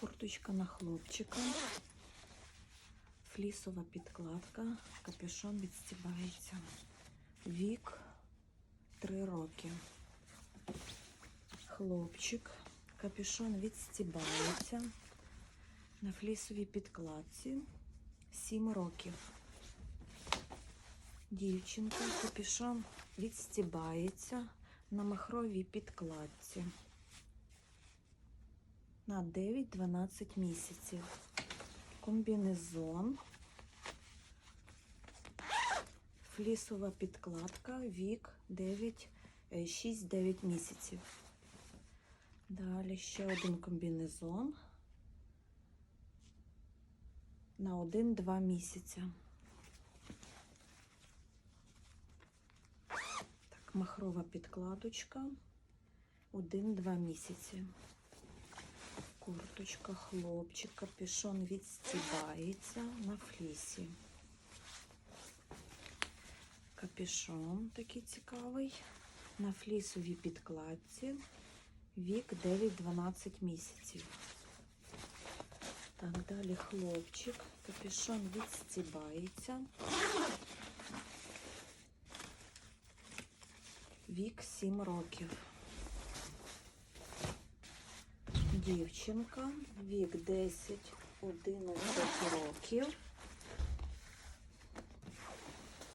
Курточка на хлопчика. Флісова підкладка. Капюшон відстібається. Вік 3 роки. Хлопчик. Капюшон відстібається. На флісовій підкладці 7 років. Дівчинка, капюшон відстібається на махровій підкладці на 9-12 місяців. Комбінезон, флісова підкладка, вік 9, 6-9 місяців. Далі ще один комбінезон на 1-2 місяця. Так, махрова підкладочка 1-2 місяці. Курточка, хлопчик, капюшон відстібається на флісі. Капюшон такий цікавий. На флісовій підкладці. Вік 9-12 місяців. Так, далі хлопчик. Капюшон відстібається. Вік 7 років. Дівчинка, вік 10-11 років.